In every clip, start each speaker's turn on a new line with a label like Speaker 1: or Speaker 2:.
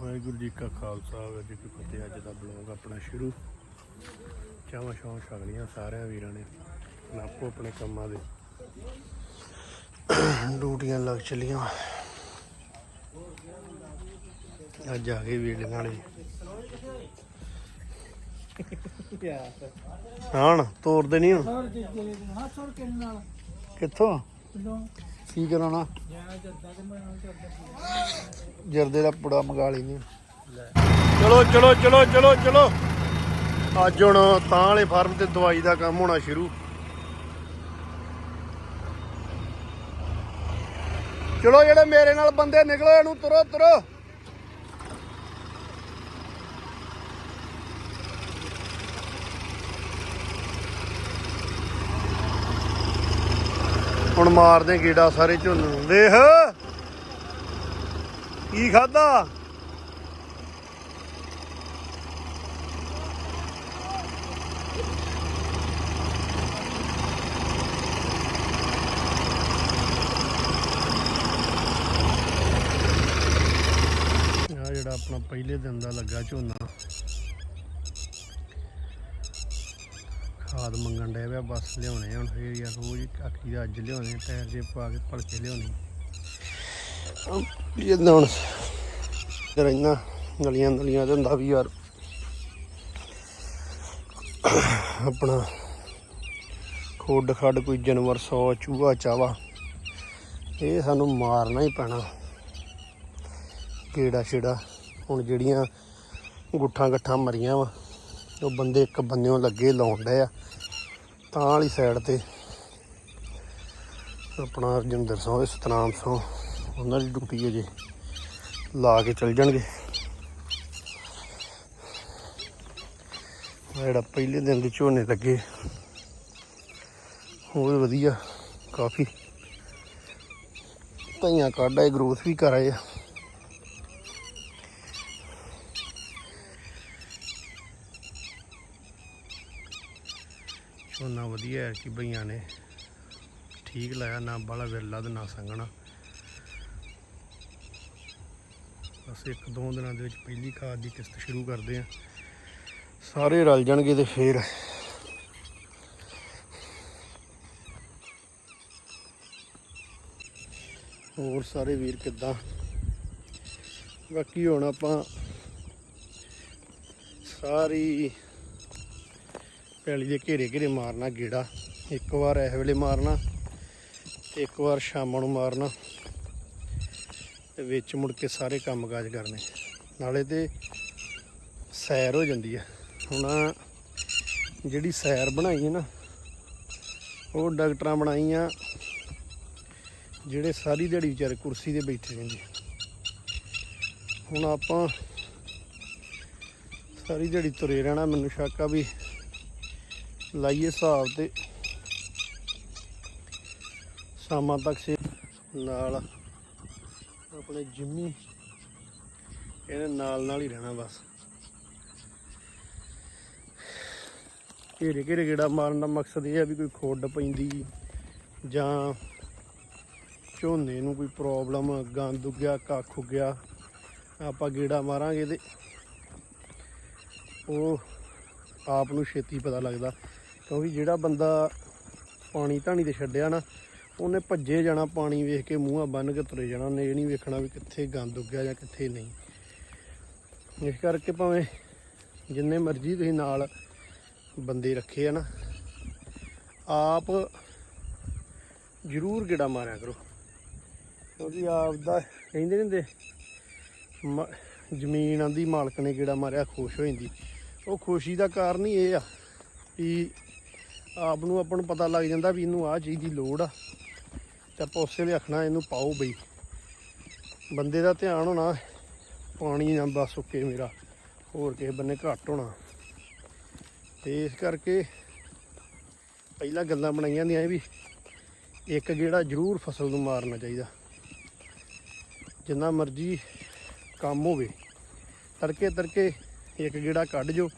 Speaker 1: ਵਾਹਿਗੁਰੂ ਜੀ ਕਾ ਖਾਲਸਾ ਵਾਹਿਗੁਰੂ ਜੀ ਕੀ ਫਤਿਹ। ਅੱਜ ਦਾ ਬਲੌਗ ਆਪਣਾ ਸ਼ੁਰੂ। ਚਾਵਾਂ ਸ਼ਾਵਾਂ ਛਕਲੀਆਂ ਸਾਰਿਆਂ ਵੀਰਾਂ ਨੇ। ਆਪੋ ਆਪਣੇ ਕੰਮਾਂ ਦੇ ਡਿਊਟੀਆਂ ਲੱਗ ਚਲੀਆਂ। ਅੱਜ ਆ ਗਏ ਵੀੜ ਨਾਲੇ। ਹਾਂ ਤੋਰਦੇ ਨਹੀਂ ਹੁਣ। ਕਿੱਥੋਂ? ਕੀ ਕਰਾਉਣਾ ਜਰਦੇ ਦਾ ਪੁੜਾ ਮੰਗਾ ਲੈਣੀ ਚਲੋ ਚਲੋ ਚਲੋ ਚਲੋ ਚਲੋ। ਅੱਜ ਹੁਣ ਤਾਂ ਵਾਲੇ ਫਾਰਮ ਤੇ ਦਵਾਈ ਦਾ ਕੰਮ ਹੋਣਾ ਸ਼ੁਰੂ। ਚਲੋ ਜਿਹੜੇ ਮੇਰੇ ਨਾਲ ਬੰਦੇ ਨਿਕਲੇ, ਇਹਨੂੰ ਤੁਰੋ ਤੁਰੋ। ਹੁਣ ਮਾਰਦੇ ਗੇੜਾ ਸਾਰੇ ਝੋਨੇ ਨੂੰ। ਵੇਖ। ਕੀ ਖਾਦਾ ਜਿਹੜਾ ਆਪਣਾ ਪਹਿਲੇ ਦਿਨ ਦਾ ਲੱਗਾ ਝੋਨਾ। ਖਾਦ ਮੰਗਣ ਡਿਆ ਵਾ, ਬਸ ਲਿਆਉਣੇ ਹੁਣ ਫੇਰ ਯਾਰ ਰੋਜ਼ ਆਖੀ ਦਾ ਅੱਜ ਲਿਆਉਣੇ ਟਾਇਰ ਜੇ ਪਾ ਕੇ ਭਲਕੇ ਲਿਆਉਣੇ ਜਿੱਦਾਂ ਹੁਣ ਰਹਿਣਾ ਗਲੀਆਂ ਗਲੀਆਂ ਤੇ ਹੁੰਦਾ ਵੀ ਯਾਰ। ਆਪਣਾ ਖੋਡ ਖੱਡ ਕੋਈ ਜਾਨਵਰ, ਸੌ, ਚੂਹਾ, ਚਾਵਾ, ਇਹ ਸਾਨੂੰ ਮਾਰਨਾ ਹੀ ਪੈਣਾ। ਕੀੜਾ ਛੇੜਾ, ਹੁਣ ਜਿਹੜੀਆਂ ਗੁੱਠਾਂ ਗੱਠਾਂ ਮਰੀਆਂ ਵਾ, ਉਹ ਬੰਦੇ ਇੱਕ ਬੰਨਿਓ ਲੱਗੇ ਲਾਉਣ ਡਏ ਆ। ਤਾਂ ਵਾਲੀ ਸਾਈਡ ਤੇ। ਆਪਣਾ ਰਜਿੰਦਰ ਸਿੰਘ ਤੇ ਸਤਨਾਮ ਸਿੰਘ, ਉਹਨਾਂ ਦੀ ਡਿਊਟੀ ਹੈ ਲਾ ਕੇ ਚੱਲ ਜਾਣਗੇ। ਜਿਹੜਾ ਪਹਿਲੇ ਦਿਨ ਦੇ ਝੋਨੇ ਲੱਗੇ। ਹੋਰ ਵਧੀਆ, ਕਾਫੀ। ਧਈਆਂ ਕੱਢ ਆਏ ਗਰੋਥ ਵੀ ਕਰ ਆਏ ਆ। ਝੋਨਾ ਵਧੀਆ ਹੈ ਕਿ ਬਈਆਂ ਨੇ ਠੀਕ ਲਾਇਆ, ਨਾ ਬਾਲਾ ਵਿਰਲਾ ਤੇ ਨਾ ਸੰਘਣਾ। ਬਸ ਇੱਕ ਦੋ ਦਿਨਾਂ ਦੇ ਵਿੱਚ ਪਹਿਲੀ ਖਾਦ ਦੀ ਕਿਸ਼ਤ ਸ਼ੁਰੂ ਕਰਦੇ ਆ ਸਾਰੇ ਰਲ ਜਾਣਗੇ ਤੇ ਫੇਰ ਹੋਰ ਸਾਰੇ ਵੀਰ ਕਿੱਦਾਂ? ਬਾਕੀ ਹੁਣ ਆਪਾਂ ਸਾਰੀ ਪੈਲੀ ਦੇ ਘੇਰੇ ਘੇਰੇ ਮਾਰਨਾ ਗੇੜਾ। ਇੱਕ ਵਾਰ ਇਸ ਵੇਲੇ ਮਾਰਨਾ ਤੇ ਇੱਕ ਵਾਰ ਸ਼ਾਮਾਂ ਨੂੰ ਮਾਰਨਾ ਤੇ ਵਿੱਚ ਮੁੜ ਕੇ ਸਾਰੇ ਕੰਮਕਾਜ ਕਰਨੇ। ਨਾਲੇ ਤੇ ਸੈਰ ਹੋ ਜਾਂਦੀ ਹੈ ਹੁਣ ਜਿਹੜੀ ਸੈਰ ਬਣਾਈ ਹੈ ਨਾ, ਉਹ ਡਾਕਟਰਾਂ ਬਣਾਈਆਂ ਜਿਹੜੇ ਸਾਰੀ ਦਿਹਾੜੀ ਵਿਚਾਰੇ ਕੁਰਸੀ ਤੇ ਬੈਠੇ ਰਹਿੰਦੇ ਹੁਣ ਆਪਾਂ ਸਾਰੀ ਦਿਹਾੜੀ ਤੁਰੇ ਰਹਿਣਾ, ਮੈਨੂੰ ਸ਼ੱਕ ਆ ਵੀ ਲਾਈਏ ਹਿਸਾਬ ਤੇ। ਸ਼ਾਮਾਂ ਤੱਕ ਸੇ ਨਾਲ ਆਪਣੇ ਜਿੰਮੀ, ਇਹਦੇ ਨਾਲ ਨਾਲ ਹੀ ਰਹਿਣਾ ਬਸ। ਘੇਰੇ ਘੇਰੇ ਗੇੜਾ ਮਾਰਨ ਦਾ ਮਕਸਦ ਇਹ ਆ ਵੀ ਕੋਈ ਖੋਡ ਪੈਂਦੀ ਜਾਂ ਝੋਨੇ ਨੂੰ ਕੋਈ ਪ੍ਰੋਬਲਮ ਗੰਦ ਉੱਗਿਆ, ਕੱਖ ਉੱਗਿਆ, ਆਪਾਂ ਗੇੜਾ ਮਾਰਾਂਗੇ ਤੇ ਉਹ ਆਪ ਨੂੰ ਛੇਤੀ ਪਤਾ ਲੱਗਦਾ। ਕਿਉਂਕਿ ਜਿਹੜਾ ਬੰਦਾ ਪਾਣੀ ਧਾਣੀ ਤੇ ਛੱਡਿਆ ਨਾ, ਉਹਨੇ ਭੱਜੇ ਜਾਣਾ ਪਾਣੀ ਵੇਖ ਕੇ ਮੂੰਹਾਂ ਬੰਨ ਕੇ ਤੁਰੇ ਜਾਣਾ, ਉਹਨੇ ਇਹ ਨਹੀਂ ਵੇਖਣਾ ਵੀ ਕਿੱਥੇ ਗੰਦ ਉੱਗਿਆ ਜਾਂ ਕਿੱਥੇ ਨਹੀਂ। ਇਸ ਕਰਕੇ ਭਾਵੇਂ ਜਿੰਨੇ ਮਰਜ਼ੀ ਤੁਸੀਂ ਨਾਲ ਬੰਦੇ ਰੱਖੇ ਆ ਨਾ, ਆਪ ਜ਼ਰੂਰ ਗੇੜਾ ਮਾਰਿਆ ਕਰੋ। ਕਿਉਂਕਿ ਆਪ ਦਾ ਕਹਿੰਦੇ ਨਹੀਂ ਹੁੰਦੇ, ਮ- ਜ਼ਮੀਨ ਆਂਦੀ, ਮਾਲਕ ਨੇ ਗੇੜਾ ਮਾਰਿਆ, ਖੁਸ਼ ਹੋ ਜਾਂਦੀ। ਉਹ ਖੁਸ਼ੀ ਦਾ ਕਾਰਨ ਹੀ ਇਹ ਆ ਵੀ ਆਪ ਨੂੰ ਆਪਾਂ ਨੂੰ ਪਤਾ ਲੱਗ ਜਾਂਦਾ ਵੀ ਇਹਨੂੰ ਆਹ ਚੀਜ਼ ਦੀ ਲੋੜ ਆ। ਤੇ ਆਪਾਂ ਉਸੇ ਵੇਲੇ ਆਖਣਾ ਇਹਨੂੰ ਪਾਓ ਬਈ। ਬੰਦੇ ਦਾ ਧਿਆਨ ਹੋਣਾ, ਪਾਣੀ ਨਾ ਬਸ ਸੁੱਕੇ ਮੇਰਾ, ਹੋਰ ਕਿਸੇ ਬੰਨੇ ਘੱਟ ਹੋਣਾ। ਤੇ ਇਸ ਕਰਕੇ ਪਹਿਲਾਂ ਗੱਲਾਂ ਬਣਾਈਆਂ ਹੁੰਦੀਆਂ ਵੀ ਇੱਕ ਗੇੜਾ ਜ਼ਰੂਰ ਫਸਲ ਨੂੰ ਮਾਰਨਾ ਚਾਹੀਦਾ। ਜਿੰਨਾ ਮਰਜ਼ੀ ਕੰਮ ਹੋਵੇ। ਤੜਕੇ ਤੜਕੇ ਇੱਕ ਗੇੜਾ ਕੱਢ ਜੋ,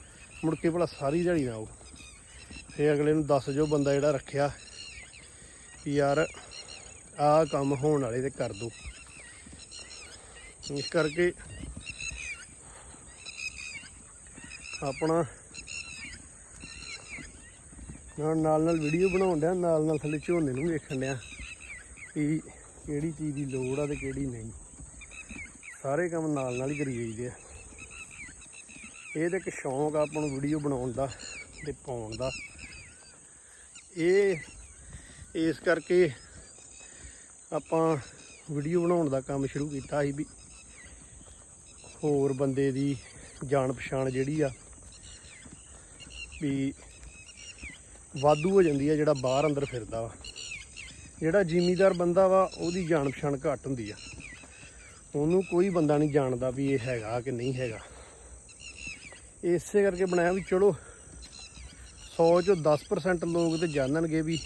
Speaker 1: ਮੁੜ ਕੇ ਭਲਾ ਸਾਰੀ ਦਿਹਾੜੀ ਨਾ ਆਓ। ਫੇ ਅਗਲੇ ਨੂੰ ਦੱਸ ਜੋ ਬੰਦਾ ਜਿਹੜਾ ਰੱਖਿਆ ਵੀ ਯਾਰ ਆਹ ਕੰਮ ਹੋਣ ਵਾਲੇ ਤੇ ਕਰ ਦੋ। ਇਸ ਕਰਕੇ ਆਪਣਾ ਨਾਲ ਨਾਲ ਵੀਡੀਓ ਬਣਾਉਣ ਡਿਆ, ਨਾਲ ਨਾਲ ਥੱਲੇ ਝੋਨੇ ਨੂੰ ਵੇਖਣ ਡਿਆ ਵੀ ਕਿਹੜੀ ਚੀਜ਼ ਦੀ ਲੋੜ ਆ ਤੇ ਕਿਹੜੀ ਨਹੀਂ। ਸਾਰੇ ਕੰਮ ਨਾਲ ਨਾਲ ਹੀ ਕਰੀ ਜਾਈਦੇ ਆ। ਇਹ ਤਾਂ ਇੱਕ ਸ਼ੌਂਕ ਆ ਆਪਾਂ ਨੂੰ ਵੀਡੀਓ ਬਣਾਉਣ ਦਾ ਤੇ ਪਾਉਣ ਦਾ। ਇਹ ਇਸ ਕਰਕੇ ਆਪਾਂ ਵੀਡੀਓ ਬਣਾਉਣ ਦਾ ਕੰਮ ਸ਼ੁਰੂ ਕੀਤਾ ਸੀ ਵੀ ਹੋਰ ਬੰਦੇ ਦੀ ਜਾਣ ਪਛਾਣ ਜਿਹੜੀ ਆ ਵੀ ਵਾਧੂ ਹੋ ਜਾਂਦੀ ਆ, ਜਿਹੜਾ ਬਾਹਰ ਅੰਦਰ ਫਿਰਦਾ ਵਾ। ਜਿਹੜਾ ਜ਼ਿਮੀਦਾਰ ਬੰਦਾ ਵਾ, ਉਹਦੀ ਜਾਣ ਪਛਾਣ ਘੱਟ ਹੁੰਦੀ ਆ। ਉਹਨੂੰ ਕੋਈ ਬੰਦਾ ਨਹੀਂ ਜਾਣਦਾ ਵੀ ਇਹ ਹੈਗਾ ਕਿ ਨਹੀਂ ਹੈਗਾ। ਇਸੇ ਕਰਕੇ ਬਣਾਇਆ ਵੀ ਚਲੋ 100 ਚੋਂ 10% ਲੋਕ ਤੇ ਜਾਣਨਗੇ ਵੀ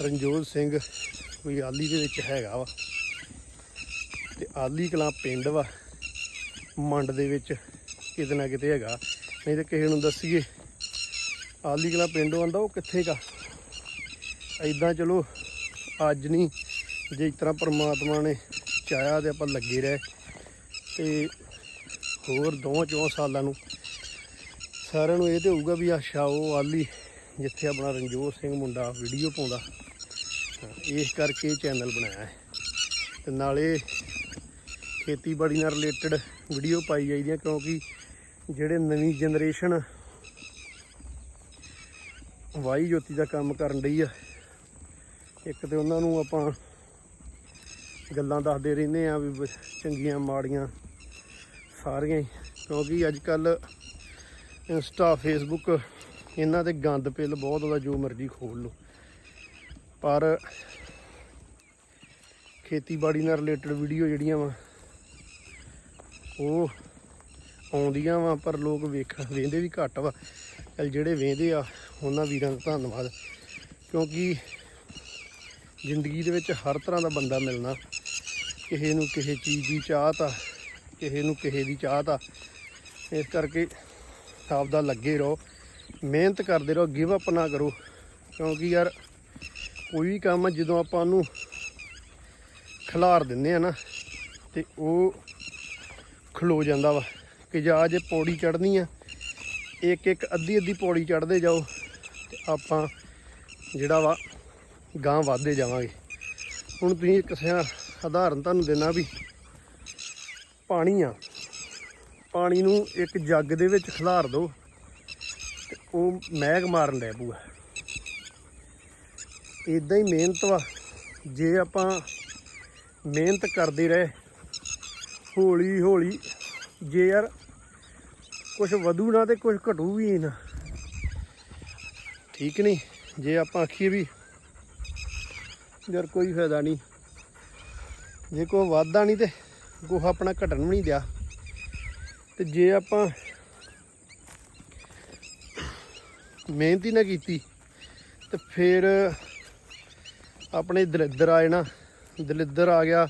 Speaker 1: ਰਣਜੋਤ ਸਿੰਘ ਕੋਈ ਆਲੀ ਦੇ ਵਿੱਚ ਹੈਗਾ ਵਾ। ਤੇ ਆਲੀ ਕਲਾਂ ਪਿੰਡ ਵਾ, ਮੰਡ ਦੇ ਵਿੱਚ ਕਿਤੇ ਨਾ ਕਿਤੇ ਹੈਗਾ। ਨਹੀਂ ਤੇ ਕਿਸੇ ਨੂੰ ਦੱਸੀਏ, ਆਲੀ ਕਲਾਂ ਪਿੰਡ ਆਂਦਾ ਉਹ ਕਿੱਥੇ ਕਾ ਐਦਾਂ ਚਲੋ, ਅੱਜ ਨਹੀਂ, ਜੇ ਇਸ ਤਰ੍ਹਾਂ ਪਰਮਾਤਮਾ ਨੇ ਚਾਹਿਆ ਤੇ ਆਪਾਂ ਲੱਗੇ ਰਹੇ। ਤੇ ਹੋਰ ਦੋ ਚੌਂ ਸਾਲਾਂ ਨੂੰ ਸਾਰਿਆਂ ਨੂੰ ਇਹ ਤੇ ਹੋਊਗਾ ਵੀ ਅੱਛਾ ਉਹ ਆਲੀ ਜਿੱਥੇ ਆਪਣਾ ਰਣਜੋਤ ਸਿੰਘ ਮੁੰਡਾ ਵੀਡੀਓ ਪਾਉਂਦਾ। ਇਸ ਕਰਕੇ ਚੈਨਲ ਬਣਾਇਆ ਹੈ। ਤੇ ਨਾਲੇ ਖੇਤੀਬਾੜੀ ਨਾਲ ਰਿਲੇਟਡ ਵੀਡੀਓ ਪਾਈ ਜਾਈਦੀਆਂ ਕਿਉਂਕਿ ਜਿਹੜੇ ਨਵੀਂ ਜਨਰੇਸ਼ਨ ਵਾਈ ਜੋਤੀ ਦਾ ਕੰਮ ਕਰਨ ਲਈ ਆ, ਇੱਕ ਤੇ ਉਹਨਾਂ ਨੂੰ ਆਪਾਂ ਗੱਲਾਂ ਦੱਸਦੇ ਰਹਿੰਦੇ ਆ ਵੀ ਚੰਗੀਆਂ ਮਾੜੀਆਂ ਸਾਰੀਆਂ ਹੀ। ਕਿਉਂਕਿ ਅੱਜ ਕੱਲ ਇੰਸਟਾ ਫੇਸਬੁੱਕ ਇਹਨਾਂ ਤੇ ਗੰਦ ਪਿੱਲ ਬਹੁਤ ਉਹਦਾ ਜੋ ਮਰਜ਼ੀ ਖੋਲ ਲਓ। ਪਰ ਖੇਤੀਬਾੜੀ ਨਾਲ ਰਿਲੇਟਡ ਵੀਡੀਓ ਜਿਹੜੀਆਂ ਵਾ, ਉਹ ਆਉਂਦੀਆਂ ਵਾ, ਪਰ ਲੋਕ ਵੇਖ ਵੇਂਦੇ ਵੀ ਘੱਟ ਵਾ। ਚੱਲ ਜਿਹੜੇ ਵੇਂਦੇ ਆ, ਉਹਨਾਂ ਵੀਰਾਂ ਦਾ ਧੰਨਵਾਦ। ਕਿਉਂਕਿ ਜ਼ਿੰਦਗੀ ਦੇ ਵਿੱਚ ਹਰ ਤਰ੍ਹਾਂ ਦਾ ਬੰਦਾ ਮਿਲਣਾ, ਕਿਸੇ ਨੂੰ ਕਿਸੇ ਚੀਜ਼ ਦੀ ਚਾਹਤ ਆ, ਕਿਸੇ ਨੂੰ ਕਿਸੇ ਦੀ ਚਾਹਤ ਆ। ਇਸ ਕਰਕੇ ਆਪਦਾ ਲੱਗੇ ਰਹੋ। ਮਿਹਨਤ ਕਰਦੇ ਰਹੋ ਗਿਵ ਅਪ ਨਾ ਕਰੋ। ਕਿਉਂਕਿ ਯਾਰ ਕੋਈ ਵੀ ਕੰਮ ਜਦੋਂ ਆਪਾਂ ਉਹਨੂੰ ਖਿਲਾਰ ਦਿੰਦੇ ਆ ਨਾ, ਤੇ ਉਹ ਖਲੋ ਜਾਂਦਾ ਵਾ ਕਿ ਜਾਂ ਜੇ ਪੌੜੀ ਚੜ੍ਹਨੀ ਆ, ਇੱਕ ਇੱਕ ਅੱਧੀ ਅੱਧੀ ਪੌੜੀ ਚੜ੍ਹਦੇ ਜਾਓ, ਤੇ ਆਪਾਂ ਜਿਹੜਾ ਵਾ ਗਾਂ ਵਧਦੇ ਜਾਵਾਂਗੇ। ਹੁਣ ਤੁਸੀਂ ਕਿਸੇ ਸਿਆ ਤੁਹਾਨੂੰ ਦੇਣਾ ਵੀ ਪਾਣੀ ਆ। ਪਾਣੀ ਨੂੰ ਇੱਕ ਜੱਗ ਦੇ ਵਿੱਚ ਖਿਲਾਰ ਦਿਓ ਤੇ ਉਹ ਮਹਿਕ ਮਾਰਨ ਲੈ ਪੂਆ। ਇਦਾਂ ਹੀ ਮਿਹਨਤ ਵਾ। ਜੇ ਆਪਾਂ ਮਿਹਨਤ ਕਰਦੇ ਰਹੇ, ਹੌਲੀ ਹੌਲੀ, ਜੇ ਯਾਰ ਕੁਝ ਵਧੂ ਨਾ ਤੇ ਕੁਝ ਘਟੂ ਵੀ ਨਾ। ਠੀਕ ਨਹੀਂ? ਜੇ ਆਪਾਂ ਆਖੀਏ ਵੀ ਯਾਰ ਕੋਈ ਫਾਇਦਾ ਨਹੀਂ। ਜੇ ਕੋਈ ਵਾਧਾ ਨਹੀਂ ਤੇ ਗੋਹਾ ਆਪਣਾ ਘਟਣ ਵੀ ਨਹੀਂ ਦਿਆ। ਤੇ ਜੇ ਆਪਾਂ ਮਿਹਨਤ ਹੀ ਨਾ ਕੀਤੀ, ਤੇ ਫਿਰ ਆਪਣੇ ਦਲਿੱਦਰ ਆਏ ਨਾ ਦਲਿੱਦਰ ਆ ਗਿਆ,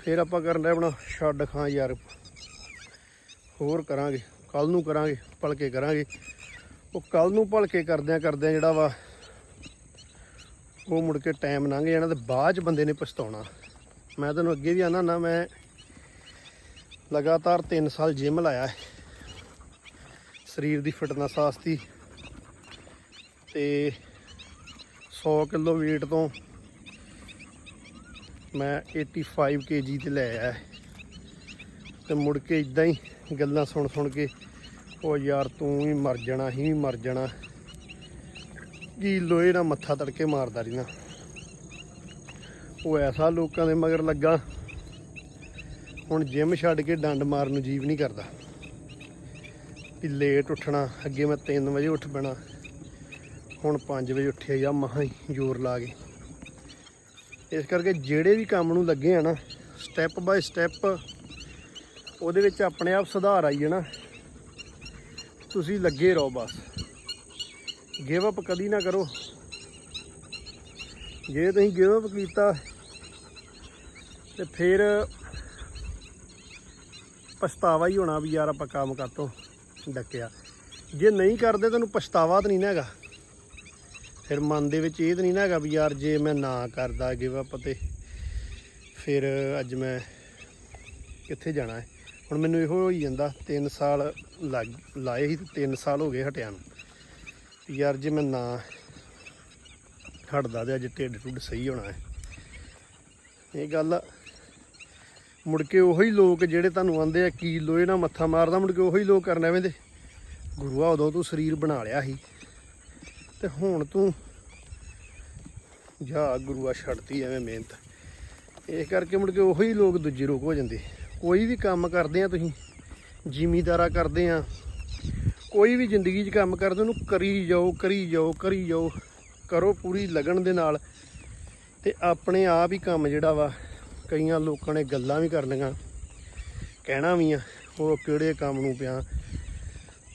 Speaker 1: ਫਿਰ ਆਪਾਂ ਕਰਨ ਰਹੇ ਆਪਣਾ ਛੱਡ ਖਾਂ ਯਾਰ। ਹੋਰ ਕਰਾਂਗੇ ਕੱਲ ਨੂੰ ਕਰਾਂਗੇ, ਭਲਕੇ ਕਰਾਂਗੇ। ਉਹ ਕੱਲ ਨੂੰ ਭਲਕੇ ਕਰਦਿਆਂ ਕਰਦਿਆਂ ਜਿਹੜਾ ਵਾ, ਉਹ ਮੁੜ ਕੇ ਟਾਈਮ ਲੰਘ ਜਾਣਾ ਤੇ ਬਾਅਦ ਚ ਬੰਦੇ ਨੇ ਪਛਤਾਉਣਾ। ਮੈਂ ਤੁਹਾਨੂੰ ਅੱਗੇ ਵੀ ਆਨਾ ਨਾ ਮੈਂ ਲਗਾਤਾਰ 3 ਸਾਲ ਜਿਮ ਲਾਇਆ ਹੈ। ਸਰੀਰ ਦੀ ਫਿਟਨੈਸ ਵਾਸਤੇ ਤੇ 100 ਕਿਲੋ weight ਤੋਂ ਮੈਂ 85 kg ਤੇ ਲੈ ਆਇਆ ਹੈ। ਤੇ ਮੁੜ ਕੇ ਇਦਾਂ ਹੀ ਗੱਲਾਂ ਸੁਣ ਸੁਣ ਕੇ, ਉਹ ਯਾਰ ਤੂੰ ਵੀ ਮਰ ਜਾਣਾ ਹੀ ਵੀ ਮਰ ਜਾਣਾ। ਕੀ ਲੋਹੇ ਨਾਲ ਮੱਥਾ ਤੜਕੇ ਮਾਰਦਾ ਰਹਿਣਾ ਉਹ ਐਸਾ ਲੋਕਾਂ ਦੇ ਮਗਰ ਲੱਗਾ ਹੁਣ ਜਿਮ ਛੱਡ ਕੇ ਡੰਡ ਮਾਰਨ ਨੂੰ ਜੀਵ ਨਹੀਂ ਕਰਦਾ। ਵੀ ਲੇਟ ਉੱਠਣਾ, ਅੱਗੇ ਮੈਂ 3 ਵਜੇ ਉੱਠ ਪੈਣਾ। ਹੁਣ 5 ਵਜੇ ਉੱਠਿਆ ਜਾਂ ਮਹਾਂ ਹੀ ਜ਼ੋਰ ਲਾ ਕੇ। ਇਸ ਕਰਕੇ ਜਿਹੜੇ ਵੀ ਕੰਮ ਨੂੰ ਲੱਗੇ ਆ ਨਾ ਸਟੈਪ ਬਾਈ ਸਟੈਪ ਉਹਦੇ ਵਿੱਚ ਆਪਣੇ ਆਪ ਸੁਧਾਰ ਆਈ ਜਾਣਾ ਤੁਸੀਂ ਲੱਗੇ ਰਹੋ ਬਸ। ਗਿਵ ਅਪ ਕਦੀ ਨਾ ਕਰੋ। ਜੇ ਤੁਸੀਂ ਗਿਵ ਅਪ ਕੀਤਾ, ਤੇ ਫਿਰ ਪਛਤਾਵਾ ਹੀ ਹੋਣਾ ਵੀ ਯਾਰ ਆਪਾਂ ਕੰਮ ਕਰ ਤੋਂ ਡੱਕਿਆ। ਜੇ ਨਹੀਂ ਕਰਦੇ ਤੁਹਾਨੂੰ ਪਛਤਾਵਾ ਤਾਂ ਨਹੀਂ ਨਾ ਹੈਗਾ। ਫਿਰ ਮਨ ਦੇ ਵਿੱਚ ਇਹ ਤਾਂ ਨਹੀਂ ਨਾ ਹੈਗਾ ਵੀ ਯਾਰ ਜੇ ਮੈਂ ਨਾ ਕਰਦਾ ਗਿਵ ਅਪ ਤੇ ਫਿਰ ਅੱਜ ਮੈਂ ਕਿੱਥੇ ਜਾਣਾ ਹੈ? ਹੁਣ ਮੈਨੂੰ ਇਹੋ ਹੋਈ ਜਾਂਦਾ 3 ਸਾਲ ਲੱਗ, ਲਾਏ ਹੀ ਤੇ 3 ਸਾਲ ਹੋ ਗਏ ਹਟਿਆ ਨੂੰ। ਯਾਰ ਜੇ ਮੈਂ ਨਾ ਹਟਦਾ ਤੇ ਅੱਜ ਢਿੱਡ ਟੁੱਡ ਸਹੀ ਹੋਣਾ ਹੈ। ਇਹ ਗੱਲ ਮੁੜ ਕੇ ਉਹੀ ਲੋਕ ਜਿਹੜੇ ਤੁਹਾਨੂੰ ਆਂਦੇ ਆ, ਕੀ ਲੋਏ ਨਾ ਮੱਥਾ ਮਾਰਦਾ, ਮੁੜ ਕੇ ਉਹੀ ਲੋਕ ਕਰਨ ਐਵੇਂ ਦੇ। ਗੁਰੂਆ ਉਦੋਂ ਤੂੰ ਸਰੀਰ ਬਣਾ ਲਿਆ ਸੀ। ਤੇ ਹੁਣ ਤੂੰ ਜਾ ਗੁਰੂਆ ਛੱਡਤੀ ਐਵੇਂ ਮਿਹਨਤ। ਇਸ ਕਰਕੇ ਮੁੜ ਕੇ ਉਹੀ ਲੋਕ ਦੂਜੇ ਰੋਗ ਹੋ ਜਾਂਦੇ। ਕੋਈ ਵੀ ਕੰਮ ਕਰਦੇ ਆ ਤੁਸੀਂ, ਜ਼ਿਮੀਦਾਰਾ ਕਰਦੇ ਆ, ਕੋਈ ਵੀ ਜ਼ਿੰਦਗੀ 'ਚ ਕੰਮ ਕਰਦੇ, ਉਹਨੂੰ ਕਰੀ ਜਾਓ ਕਰੀ ਜਾਓ ਕਰੀ ਜਾਓ, ਕਰੋ ਪੂਰੀ ਲਗਨ ਦੇ ਨਾਲ। ਤੇ ਆਪਣੇ ਆਪ ਹੀ ਕੰਮ ਜਿਹੜਾ ਵਾ ਕਈਆਂ ਲੋਕਾਂ ਨੇ ਗੱਲਾਂ ਵੀ ਕਰਨੀਆਂ, ਕਹਿਣਾ ਵੀ ਆ, ਉਹ ਕਿਹੜੇ ਕੰਮ ਨੂੰ ਪਿਆ।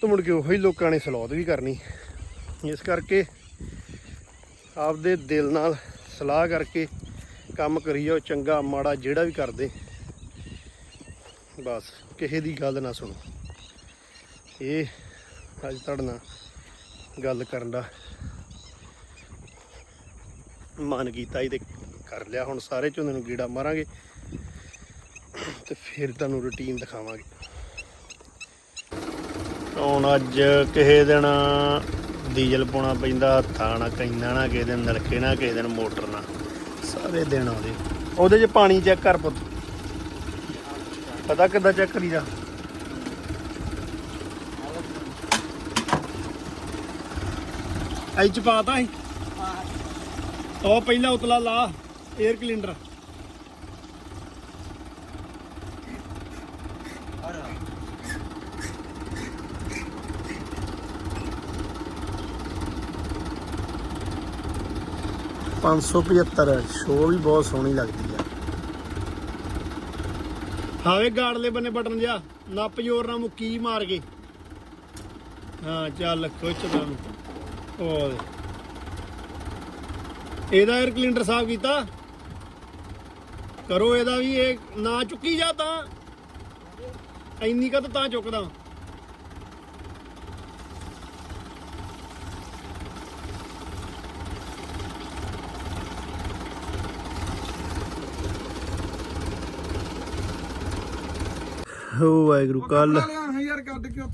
Speaker 1: ਤੇ ਮੁੜ ਕੇ ਉਹੀ ਲੋਕਾਂ ਨੇ ਸਲੋਤ ਵੀ ਕਰਨੀ। ਇਸ ਕਰਕੇ ਆਪਦੇ ਦਿਲ ਨਾਲ ਸਲਾਹ ਕਰਕੇ ਕੰਮ ਕਰੀ ਜਾਓ ਚੰਗਾ, ਮਾੜਾ ਜਿਹੜਾ ਵੀ ਕਰਦੇ। ਬਸ, ਕਿਸੇ ਦੀ ਗੱਲ ਨਾ ਸੁਣੋ। ਇਹ ਅੱਜ ਤੁਹਾਡੇ ਨਾਲ ਗੱਲ ਕਰਨ ਦਾ ਮਨ ਕੀਤਾ ਇਹਦੇ। ਕਰ ਲਿਆ। ਹੁਣ ਸਾਰੇ ਝੋਨੇ ਨੂੰ ਗੀੜਾ ਮਾਰਾਂਗੇ ਤੇ ਫਿਰ ਤੁਹਾਨੂੰ ਰੁਟੀਨ ਦਿਖਾਵਾਂਗੇ। ਹੁਣ ਅੱਜ ਕਿਸੇ ਦਿਨ ਡੀਜ਼ਲ ਪਾਉਣਾ ਪੈਂਦਾ ਹੱਥਾਂ ਨਾਲ ਕਈਨਾਂ ਨਾਲ ਕਿਸੇ ਦਿਨ ਨਲਕੇ ਨਾਲ ਕਿਸੇ ਦਿਨ ਮੋਟਰ ਨਾਲ। ਸਾਰੇ ਦਿਨ ਆਉਂਦੇ। ਉਹਦੇ 'ਚ ਪਾਣੀ ਚੈੱਕ ਕਰ ਪੁੱਤ। ਪਤਾ ਕਿੱਦਾਂ ਚੈੱਕ ਕਰੀਦਾ? ਐਚ ਪਾਤਾ ਸੀ। ਉਹ ਪਹਿਲਾਂ ਉਤਲਾ ਲਾ। 에ਅਰ ਕਲਿੰਡਰ ਪੰਜ ਸੌ ਪਝੱਤਰ ਸ਼ੋ ਵੀ ਬਹੁਤ ਸੋਹਣੀ ਲੱਗਦੀ ਆ। ਹਾਵੇ ਗਾੜਲੇ ਬੰਨੇ ਬਟਨ ਜਿਆ ਨੱਪ ਜੋਰ ਨਾਲ ਮੁੱਕੀ ਮਾਰ ਕੇ। ਹਾਂ ਚੱਲ ਖੁੱਚ ਦਾ ਨੂੰ ਉਹ। ਇਹਦਾ 에ਅਰ ਕਲਿੰਡਰ ਸਾਫ਼ ਕੀਤਾ? ਕਰੋ ਇਹਦਾ ਵੀ ਇਹ ਨਾ ਚੁੱਕੀ ਜਾ ਤਾਂ। ਇੰਨੀ ਕਦ ਤਾਂ ਚੁੱਕਦਾ। ਹੋ ਵਾਹਿਗੁਰੂ ਕੱਲ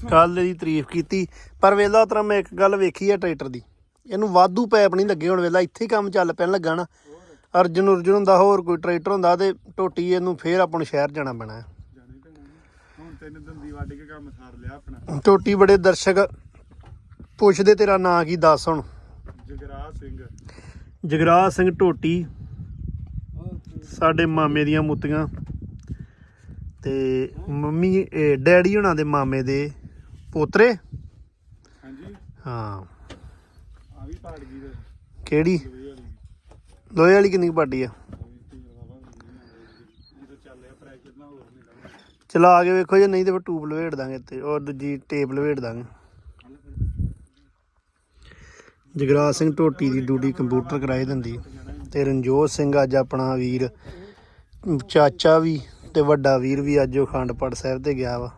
Speaker 1: ਕੱਲ ਦੀ ਤਾਰੀਫ ਕੀਤੀ। ਪਰ ਵੇਲਾ ਉਤਰਾ ਮੈਂ ਇੱਕ ਗੱਲ ਵੇਖੀ ਆ ਟਰੈਕਟਰ ਦੀ। ਇਹਨੂੰ ਵਾਧੂ ਪੈਪ ਨਹੀਂ ਲੱਗੇ ਹੁਣ ਵੇਲਾ ਇੱਥੇ ਹੀ ਕੰਮ ਚੱਲ ਪੈਣ ਲੱਗਾ ਨਾ। ਅਰਜਨ ਉਰਜਨ ਹੁੰਦਾ ਹੋਰ ਕੋਈ ਟਰੈਕਟਰ ਹੁੰਦਾ ਤੇ ਟੋਟੀ ਇਹਨੂੰ ਫੇਰ ਆਪਾਂ ਨੂੰ ਸ਼ਹਿਰ ਜਾਣਾ ਪੈਣਾ। ਹੈ।
Speaker 2: ਜਾਣੇ ਪੈਣਾ ਹੁਣ ਤਿੰਨ ਦੰਦੀ ਵੱਢ ਕੇ ਕੰਮ ਸਾਰ ਲਿਆ ਆਪਣਾ।
Speaker 1: ਟੋਟੀ ਬੜੇ ਦਰਸ਼ਕ ਪੁੱਛਦੇ ਤੇਰਾ ਨਾਂ ਕੀ ਦੱਸ ਹੁਣ।
Speaker 2: ਜਗਰਾਜ ਸਿੰਘ।
Speaker 1: ਜਗਰਾਜ ਸਿੰਘ ਟੋਟੀ ਸਾਡੇ ਮਾਮੇ ਦੀਆਂ ਮੁੱਤੀਆਂ। ਤੇ ਮੰਮੀ ਡੈਡੀ ਹੁਣਾਂ ਦੇ ਮਾਮੇ ਦੇ ਪੋਤਰੇ?
Speaker 2: ਹਾਂਜੀ।
Speaker 1: ਹਾਂ।
Speaker 2: ਆ ਵੀ ਪਾੜ ਗਈ ਤੇ।
Speaker 1: ਕਿਹੜੀ?
Speaker 2: ਲੋਹੇ ਵਾਲੀ
Speaker 1: ਕਿੰਨੀ ਕੁ ਆ? ਚਲਾ ਕੇ ਵੇਖੋ ਜੇ ਨਹੀਂ ਤੇ ਫਿਰ ਟੂਬ ਲਵੇੜ ਦਾਂਗੇ ਤੇ ਉਹ ਦੂਜੀ ਟੇਪ ਲਵੇੜ ਦਾਂਗੇ। ਜਗਰਾਜ ਸਿੰਘ ਟੋਟੀ ਦੀ ਡਿਊਟੀ ਕੰਪਿਊਟਰ ਕਰਾਈ ਦਿੰਦੀ ਤੇ ਰਣਜੋਤ ਸਿੰਘ ਅੱਜ ਆਪਣਾ ਵੀਰ, ਚਾਚਾ ਵੀ ਤੇ ਵੱਡਾ ਵੀਰ ਵੀ ਅੱਜ ਉਹ ਖੰਡਪੜ ਸਾਹਿਬ ਤੇ ਗਿਆ ਵਾ।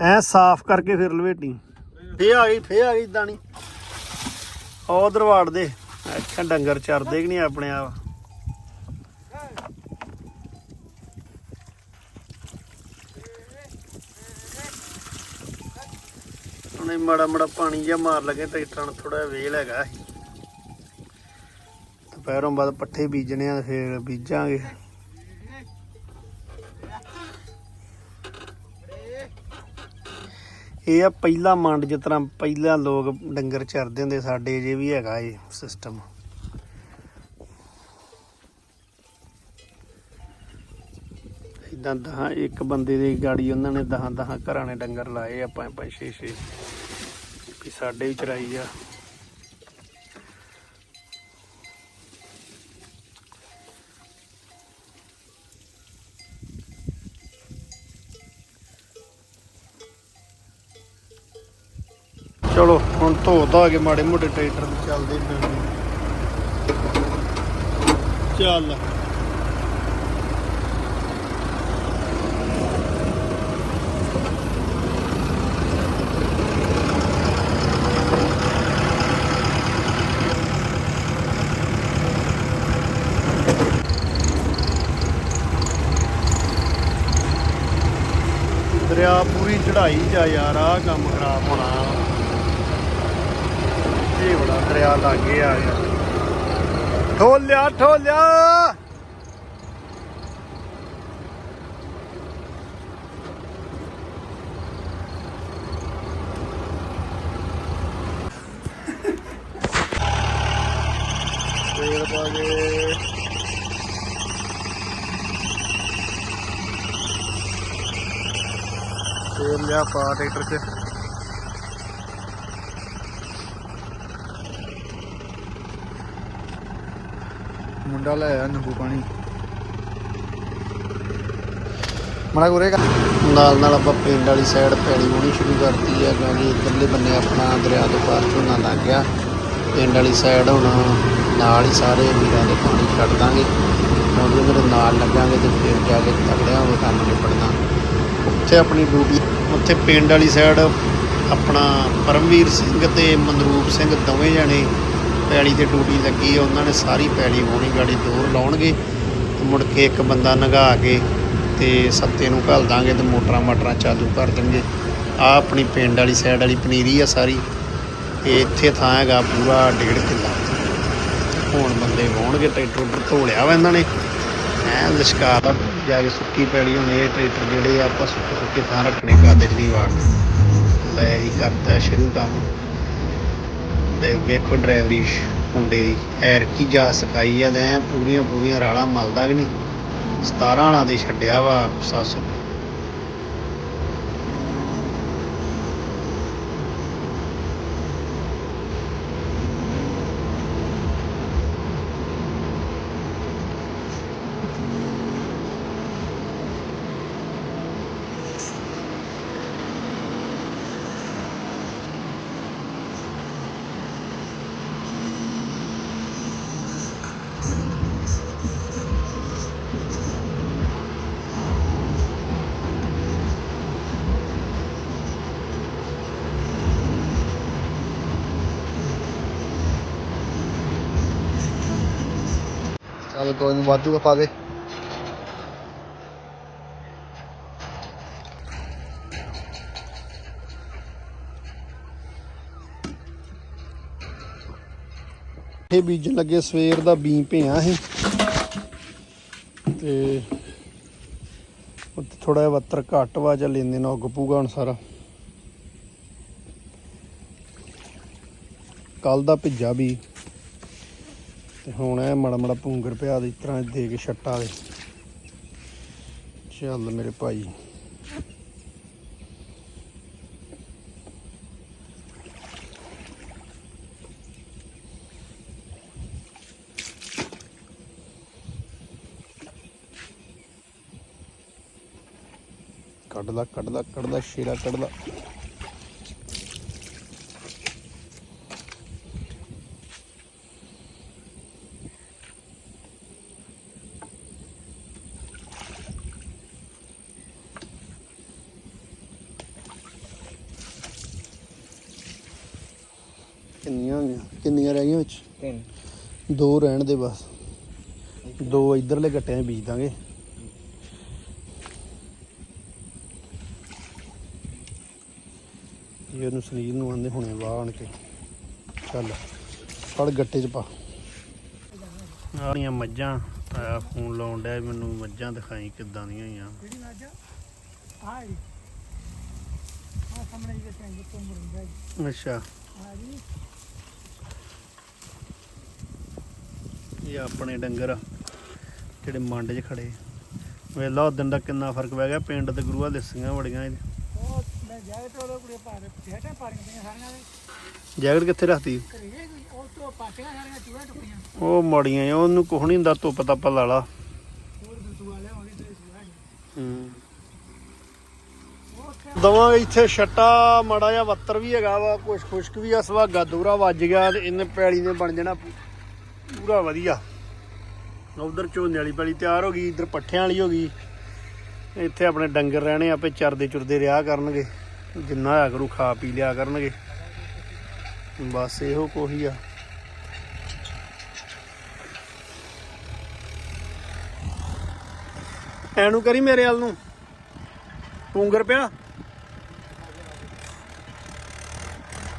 Speaker 1: ਐ ਸਾਫ਼ ਕਰਕੇ ਫਿਰ ਲਵੇਟੀ। ਫੇ ਆ ਗਈ ਫੇ ਆ ਗਈ ਦਾਣੀ ਉਹ ਦਰਵਾੜ ਦੇ। ਅੱਖਾਂ ਡੰਗਰ ਚਰਦੇ ਕਿ ਨਹੀਂ ਆਪਣੇ ਆਪ? ਉਹਨੇ ਮਾੜਾ ਮਾੜਾ ਪਾਣੀ ਜਿਹਾ ਮਾਰ ਲਗੇ ਟਰੈਕਟਰਾਂ ਨੂੰ ਥੋੜਾ ਵੇਲ ਹੈਗਾ ਦੁਪਹਿਰੋਂ ਬਾਅਦ ਪੱਠੇ ਬੀਜਣੇ ਆ ਫਿਰ ਬੀਜਾਂਗੇ। ਇਹ ਆ ਪਹਿਲਾ ਮੰਡ ਜਿਸ ਤਰ੍ਹਾਂ ਪਹਿਲਾਂ ਲੋਕ ਡੰਗਰ ਚਰਦੇ ਹੁੰਦੇ, ਸਾਡੇ ਜੇ ਵੀ ਹੈਗਾ ਇਹ ਸਿਸਟਮ ਇਦਾਂ ਦਹਾਂ ਇੱਕ ਬੰਦੇ ਦੀ ਗਾੜੀ ਉਹਨਾਂ ਨੇ ਦਹਾਂ ਦਹਾਂ ਘਰਾਂ ਨੇ ਡੰਗਰ ਲਾਏ ਆ ਪੰਜ ਪੰਜ ਛੇ ਛੇ ਵੀ ਸਾਡੇ ਵੀ ਚਰਾਈ ਆ ਚਲੋ ਹੁਣ ਧੋ ਕੇ ਮਾੜੇ ਮੋਟੇ ਟਰੈਕਟਰ ਤੇ ਚੱਲਦੇ ਪਏ ਚੱਲ। ਦਰਿਆ ਪੂਰੀ ਚੜ੍ਹਾਈ ਜਾ ਯਾਰ ਆ ਕੰਮ ਖਰਾਬ ਹੋਣਾ। ਇਹ ਬੜਾ ਦਰਿਆ ਲਾਗੇ ਆ ਗਿਆ ਠੋਲਿਆ ਠੋਲਿਆ! ਤੇਲ ਪਾ ਕੇ। ਤੇਲ ਲਿਆ ਪਾ ਟਰੈਕਟਰ 'ਚ।
Speaker 2: ਮੁੰਡਾ ਲੈ ਆਇਆ ਨਿੰਬੂ ਪਾਣੀ।
Speaker 1: ਮੜਾ ਗੁਰੇਗਾ ਨਾਲ ਨਾਲ ਆਪਾਂ ਪਿੰਡ ਵਾਲੀ ਸਾਈਡ ਪੈਲੀ ਹੋਣੀ ਸ਼ੁਰੂ ਕਰਤੀ ਹੈ ਕਿਉਂਕਿ ਇਧਰਲੇ ਬੰਨੇ ਆਪਣਾ ਦਰਿਆ ਤੋਂ ਪਾਰ ਝੋਨਾ ਲੱਗ ਗਿਆ। ਪਿੰਡ ਵਾਲੀ ਸਾਈਡ ਹੁਣ ਨਾਲ ਹੀ ਸਾਰੇ ਵੀਰਾਂ ਦੇ ਪਾਣੀ ਛੱਡ ਦਾਂਗੇ। ਕਿਉਂਕਿ ਮੇਰੇ ਨਾਲ ਲੱਗਾਂਗੇ ਤੇ ਫਿਰ ਜਾ ਕੇ ਤਗੜਿਆਂ ਹੋਵੇ ਕੰਮ ਨਿਪੜਨਾ ਉੱਥੇ ਆਪਣੀ ਡਿਊਟੀ ਉੱਥੇ ਪਿੰਡ ਵਾਲੀ ਸਾਈਡ ਆਪਣਾ ਪਰਮਵੀਰ ਸਿੰਘ ਤੇ ਮਨਰੂਪ ਸਿੰਘ ਦੋਵੇਂ ਜਣੇ ਪੈਲੀ ਤੇ ਡਿਊਟੀ ਲੱਗੀ ਹੈ, ਉਹਨਾਂ ਨੇ ਸਾਰੀ ਪੈਲੀ ਹੋਣੀ ਗਾੜੀ ਦੂਰ ਲਾਉਣਗੇ ਤੇ ਮੁੜ ਕੇ ਇੱਕ ਬੰਦਾ ਨਗਾ ਕੇ ਤੇ ਸੱਤੇ ਨੂੰ ਘੱਲ ਦਾਂਗੇ ਤੇ ਮੋਟਰਾਂ ਮਾਟਰਾਂ ਚਾਲੂ ਕਰ ਦੇਣਗੇ। ਆ ਆਪਣੀ ਪਿੰਡ ਵਾਲੀ ਸਾਈਡ ਵਾਲੀ ਪਨੀਰੀ ਆ ਸਾਰੀ ਤੇ ਇੱਥੇ ਥਾਂ ਹੈਗਾ ਪੂਰਾ ਡੇਢ ਕਿੱਲਾ। ਹੁਣ ਬੰਦੇ ਵਾਉਣਗੇ ਟਰੈਕਟਰ ਟਰੂਕਟਰ ਧੋ ਲਿਆ ਵਾ ਇਹਨਾਂ ਨੇ। ਐ ਲਿਸ਼ਕਾ ਜਾ ਕੇ ਸੁੱਕੀ ਪੈਲੀ ਹੁਣ ਇਹ ਟਰੈਕਟਰ ਜਿਹੜੇ ਆ, ਆਪਾਂ ਸੁੱਕੇ ਸੁੱਕੇ ਥਾਂ ਰੱਖਣੇ ਕਾਦੇ ਨਹੀਂ ਵਾਰ ਲੈ ਹੀ ਕਰਤਾ ਸ਼ੁਰੂ ਕੰਮ। ਤੇ ਵੇਖੋ ਡਰਾਈਵਰੀ ਮੁੰਡੇ ਦੀ। ਐਰ ਕੀ ਜਾ ਸਕਾਈ ਆ, ਤੇ ਐਂ ਪੂਰੀਆਂ ਪੂਰੀਆਂ ਰਾਲਾਂ ਮਲਦਾ ਕਿ ਨਹੀਂ। 17 ਵਾਲਾ ਦੇ ਛੱਡਿਆ ਵਾ 700
Speaker 2: ਚੱਲ ਕੋਈ ਨੂੰ ਵਾਧੂ ਪਾ ਦੇ।
Speaker 1: ਇਹ ਬੀਜਣ ਲੱਗੇ ਸਵੇਰ ਦਾ ਬੀ ਭਿਆ ਸੀ ਤੇ ਥੋੜਾ ਜਿਹਾ ਵੱਤਰ ਘੱਟ ਵਾ, ਜਾਂ ਲੈਂਦੇ ਨਾ ਉੱਗ ਪੂਗਾ ਹੁਣ ਸਾਰਾ। ਕੱਲ ਦਾ ਭਿੱਜਾ ਵੀ ਤੇ ਹੁਣ ਇਹ ਮੜਾ ਮੜਾ ਪੂੰਗਰ ਪਿਆ ਦੇ ਤਰ੍ਹਾਂ ਦੇ ਕੇ ਛੱਟਾ ਦੇ ਚੱਲ ਮੇਰੇ ਭਾਈ। ਕੱਢ ਲਾ ਕੱਢ ਲਾ ਕੱਢ ਲਾ, ਸ਼ੇਰਾ ਕੱਢ ਲਾ ਕਿੰਨੀਆਂ ਹੋ ਗਈਆਂ ਕਿੰਨੀਆਂ ਰਹਿ ਗਈਆਂ ਵਿੱਚ
Speaker 2: ਤਿੰਨ
Speaker 1: ਦੋ ਰਹਿਣ ਦੇ ਬਸ। ਦੋ ਇਧਰਲੇ ਗੱਟਿਆਂ 'ਚ ਬੀਜ ਦਾਂਗੇ। ਇਹ ਉਹਨੂੰ ਸਰੀਰ ਨੂੰ ਆਂਦੇ ਹੁਣੇ ਵਾਹ ਆਣ ਕੇ। ਚੱਲ ਫੜ ਗੱਟੇ 'ਚ ਪਾ। ਆਲੀਆਂ ਮੱਝਾਂ ਆਇਆ ਫੋਨ ਲਾਉਣ ਡਿਆ ਮੈਨੂੰ ਮੱਝਾਂ ਦਿਖਾਈ ਕਿੱਦਾਂ ਦੀਆਂ ਹੋਈਆਂ
Speaker 3: ਕਿਹੜੀ ਮੱਝ? ਆਹ ਜੀ। ਆਹ ਸਾਹਮਣੇ ਜਿਹੜੇ ਸਿੰਘ ਤੋਂ ਮੁਰੰਗਾ ਜੀ।
Speaker 1: ਅੱਛਾ।
Speaker 3: ਆ ਜੀ।
Speaker 1: ਇਹ ਆਪਣੇ ਡੰਗਰ ਜਿਹੜੇ ਮੰਡ 'ਚ ਖੜੇ। ਵੇਲਾ ਉਦੋਂ ਦਾ ਕਿੰਨਾ ਫ਼ਰਕ ਪੈ ਗਿਆ ਪਿੰਡ ਤੇ ਗੁਰੂਆ ਲਿਸੀਆਂ ਬੜੀਆਂ ਇਹਦੇ
Speaker 3: ਉਹ ਉਹ ਪਾ
Speaker 1: ਜੈਕਟ ਕਿੱਥੇ ਰੱਖਤੀ?
Speaker 3: ਉਹ ਤੋਂ ਪਾਟੀਆਂ ਸਾਰੀਆਂ ਚੂਹਾ ਟੁਕੀਆਂ
Speaker 1: ਉਹ ਮੜੀਆਂ ਆਂ, ਉਹਨੂੰ ਕੁਛ ਨਹੀਂ ਹੁੰਦਾ ਧੁੱਪ
Speaker 3: ਤੇ ਜੀ ਉਹ ਤੇ
Speaker 1: ਦਵਾਂ ਇੱਥੇ ਛੱਟਾ ਮੜਾ ਜਿਹਾ ਵੱਤਰ ਵੀ ਹੈਗਾ ਵਾ ਕੁਛ ਖੁਸ਼ਕ ਵੀ ਆ ਸੁਹਾਗਾ ਦੋਰਾ ਵੱਜ ਗਿਆ ਤੇ ਇਹਨੇ ਪੈਲੀ ਨੇ ਬਣ ਜਾਣਾ। ਪੂ- ਪੂਰਾ ਵਧੀਆ। ਉਧਰ ਝੋਨੇ ਵਾਲੀ ਪੈਲੀ ਤਿਆਰ ਹੋ ਗਈ, ਇਧਰ ਪੱਠਿਆਂ ਵਾਲੀ ਹੋ ਗਈ। ਇੱਥੇ ਆਪਣੇ ਡੰਗਰ ਰਹਿਣੇ, ਆਪੇ ਚਰਦੇ ਚੁਰਦੇ ਰਿਹਾ ਕਰਨਗੇ। ਜਿੰਨਾ ਹੋਇਆ ਕਰੂ ਖਾ ਪੀ ਲਿਆ ਕਰਨਗੇ। ਬਸ ਇਹੋ ਕੋਈ ਆ। ਐਨੂੰ ਕਰੀ ਮੇਰੇ ਵੱਲ ਨੂੰ। ਪੂੰਗਰ ਪਿਆ।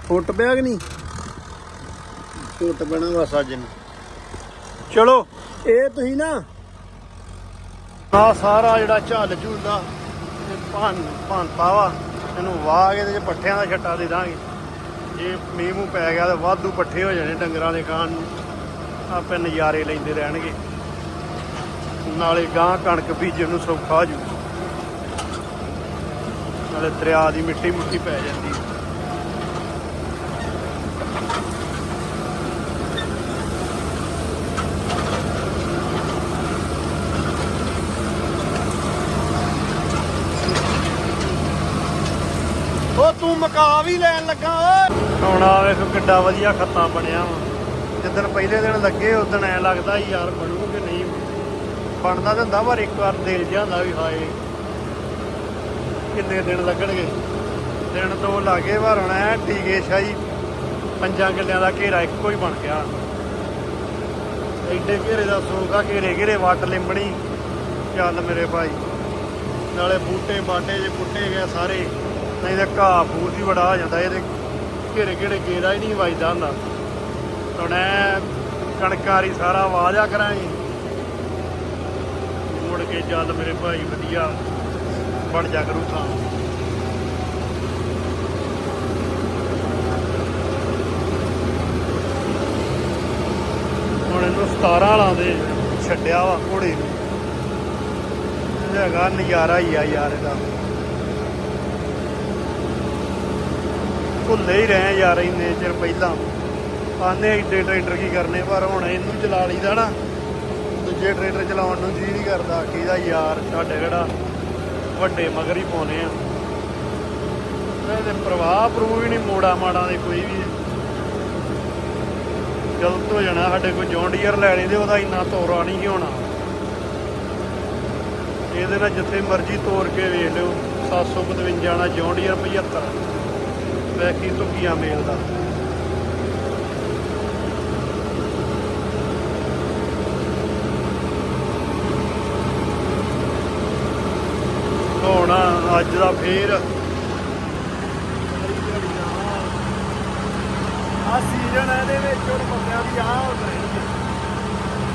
Speaker 1: ਫੁੱਟ ਪਿਆ ਕਿ ਨਹੀਂ? ਫੁੱਟ ਪੈਣਾ ਬਸ ਅੱਜ ਨੂੰ ਚਲੋ। ਇਹ ਤੁਸੀਂ ਨਾ ਆ ਸਾਰਾ ਜਿਹੜਾ ਝੱਲ ਝੂਲਦਾ ਇਹ ਭੰਨ ਭੰਨਤਾ ਵਾ ਇਹਨੂੰ ਵਾਹ ਕੇ ਇਹਦੇ ਚ ਪੱਠਿਆਂ ਦਾ ਛੱਟਾ ਦੇ ਦਾਂਗੇ। ਜੇ ਮੀਂਹ ਮੂੰਹ ਪੈ ਗਿਆ ਤਾਂ ਵਾਧੂ ਪੱਠੇ ਹੋ ਜਾਣੇ ਡੰਗਰਾਂ ਦੇ ਖਾਣ ਨੂੰ। ਆਪੇ ਨਜ਼ਾਰੇ ਲੈਂਦੇ ਰਹਿਣਗੇ। ਨਾਲੇ ਗਾਂ ਕਣਕ ਬੀਜਣ ਨੂੰ ਸੌਖਾ ਹੋ ਜੂ। ਨਾਲੇ ਦਰਿਆ ਦੀ ਮਿੱਟੀ ਮੁੱਟੀ ਪੈ ਜਾਂਦੀ ਉਹ ਤੂੰ ਮਕਾ ਵੀ ਲੈਣ ਲੱਗਾ। ਓਏ ਹੁਣ ਆ ਵੇਖੋ ਕਿੱਡਾ ਵਧੀਆ ਖੱਤਾ ਬਣਿਆ ਵਾ। ਜਿੱਦਣ ਪਹਿਲੇ ਦਿਨ ਲੱਗੇ ਉਦੋਂ ਐ ਲੱਗਦਾ ਯਾਰ ਬਣੂ ਕਿ ਨਹੀਂ ਬਣਦਾ ਤਾਂ ਹੁੰਦਾ, ਪਰ ਇੱਕ ਵਾਰ ਦਿਲ ਜਿਹਾ ਵੀ ਹਾਏ, ਕਿੰਨੇ ਦਿਨ ਲੱਗਣਗੇ। ਦਿਨ ਦੋ ਲਾਗੇ, ਪਰ ਹੁਣ ਐ ਟੀਕੇ ਸ਼ਾਹੀ ਪੰਜਾਂ ਕਿੱਲਿਆਂ ਦਾ ਘੇਰਾ ਇੱਕੋ ਹੀ ਬਣ ਗਿਆ। ਐਡੇ ਘੇਰੇ ਦਾ ਸੋਗਾ, ਘੇਰੇ ਘੇਰੇ ਵੱਟ ਲਿੰਬਣੀ। ਚੱਲ ਮੇਰੇ ਭਾਈ, ਨਾਲੇ ਬੂਟੇ ਬਾਟੇ ਜੇ ਪੁੱਟੇ ਗਏ ਸਾਰੇ। ਨਹੀਂ ਤਾਂ ਘਾਹ ਫੂਸ ਹੀ ਬੜਾ ਹੋ ਜਾਂਦਾ, ਇਹਦੇ ਘੇਰੇ ਘੇਰੇ ਗੇਰਾ ਹੀ ਨਹੀਂ ਵੱਜਦਾ ਹੁੰਦਾ। ਹੁਣ ਐ ਕਣਕਾਰੀ ਸਾਰਾ ਵਾਜਾ ਕਰਾਂਗੇ। ਮੁੜ ਕੇ ਚੱਲ ਮੇਰੇ ਭਾਈ ਵਧੀਆ ਬਣ ਜਾ ਕਰੂ ਥਾਂ। ਹੁਣ ਇਹਨੂੰ 17 ਲਾਉਂਦੇ ਛੱਡਿਆ ਵਾ ਘੋੜੇ ਨੂੰ। ਹੈਗਾ ਨਜ਼ਾਰਾ ਹੀ ਆ ਯਾਰ ਇਹਦਾ। ਭੁੱਲੇ ਹੀ ਰਹੇ ਯਾਰ ਇੰਨੇ ਚਿਰ ਪਹਿਲਾਂ। ਆਨੇ ਏਡੇ ਟਰੈਕਟਰ ਕੀ ਕਰਨੇ, ਪਰ ਹੁਣ ਇਹਨੂੰ ਚਲਾ ਲਈਦਾ ਨਾ, ਦੂਜੇ ਟਰੈਕਟਰ ਚਲਾਉਣ ਨੂੰ ਜੀ ਨਹੀਂ ਕਰਦਾ ਕਿਹਦਾ ਯਾਰ ਸਾਡੇ ਕਿਹੜਾ ਵੱਡੇ ਮਗਰ ਹੀ ਪਾਉਨੇ ਆ। ਇਹਦੇ ਪ੍ਰਵਾਹ ਪ੍ਰੂਹ ਵੀ ਨਹੀਂ ਮੋੜਾ ਮਾੜਾ ਦੇ ਕੋਈ ਵੀ। ਗਲਤ ਹੋ ਜਾਣਾ, ਸਾਡੇ ਕੋਲ ਜੌਂਡੀਅਰ ਲੈ ਲਈ ਤੇ ਉਹਦਾ ਇੰਨਾ ਤੋਰਾ ਨਹੀਂ ਹੋਣਾ। ਇਹਦੇ ਨਾਲ ਜਿੱਥੇ ਮਰਜ਼ੀ ਤੋਰ ਕੇ ਵੇਖ ਲਿਓ 755 ਨਾਲ ਜੌਂਡੀਅਰ 75 ਵੈਕੀ ਤੁਕੀਆਂ ਮੇਲ ਦਾ। ਹੁਣ ਅੱਜ ਦਾ ਫੇਰ। ਆ ਸੀਜ਼ਨ ਇਹਦੇ ਵਿੱਚ ਹੁਣ ਬੰਦਿਆਂ ਦੀ ਆ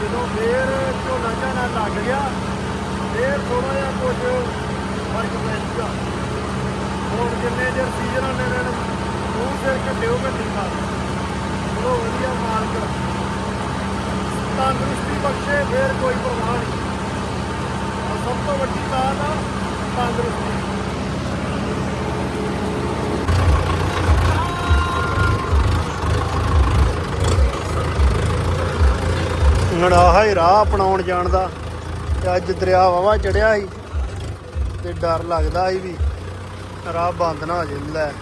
Speaker 1: ਜਦੋਂ ਫੇਰ ਝੋਨਾ ਝਾਨਾ ਲੱਗ ਗਿਆ, ਫੇਰ ਥੋੜਾ ਜਿਹਾ ਕੁਝ ਫ਼ਰਕ ਪੈ ਜੂਗਾ ਹੁਣ ਜਿੰਨੇ ਚਿਰ ਸੀਜ਼ਨ ਹੁੰਦੇ ਨੇ ਉਹ ਸਿਰ ਘੱਟਿਓ ਘੱਟੀ ਖਾ ਚਲੋ ਵਧੀਆ ਮਾਲਕ। ਤੰਦਰੁਸਤੀ ਬਖਸ਼ੇ, ਫੇਰ ਕੋਈ ਪਰਵਾਹ ਨਹੀਂ। ਆਹ ਸਭ ਤੋਂ ਵੱਡੀ ਬਾਤ ਆ ਤੰਦਰੁਸਤੀ। ਹੁਣ ਹੀ ਰਾਹ ਅਪਣਾਉਣ ਜਾਣ ਦਾ। ਤੇ ਅੱਜ ਦਰਿਆ ਵਾਵਾ ਚੜਿਆ ਸੀ। ਤੇ ਡਰ ਲੱਗਦਾ ਸੀ ਵੀ ਰਾਹ ਬੰਦ ਨਾ ਹੋ ਜੇ ਲੈ।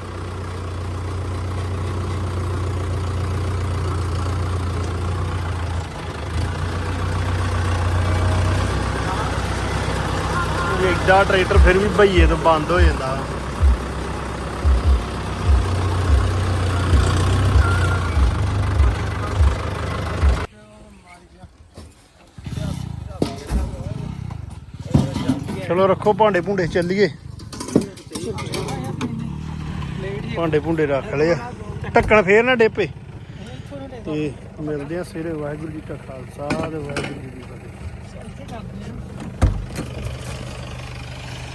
Speaker 1: ਇਹ ਏਡਾ ਟਰੈਕਟਰ ਫਿਰ ਵੀ ਭਈਏ ਤੋਂ ਬੰਦ ਹੋ ਜਾਂਦਾ। ਚਲੋ ਰੱਖੋ ਭਾਂਡੇ ਭੁੰਡੇ, ਚੱਲੀਏ। ਭਾਂਡੇ ਭੁੰਡੇ ਰੱਖ ਲਏ ਆ। ਢੱਕਣ ਫੇਰ ਨਾ ਡੇਪੇ। ਤੇ ਮਿਲਦੇ ਆ ਸਵੇਰੇ ਵਾਹਿਗੁਰੂ ਜੀ ਕਾ ਖਾਲਸਾ ਤੇ ਵਾਹਿਗੁਰੂ ਜੀ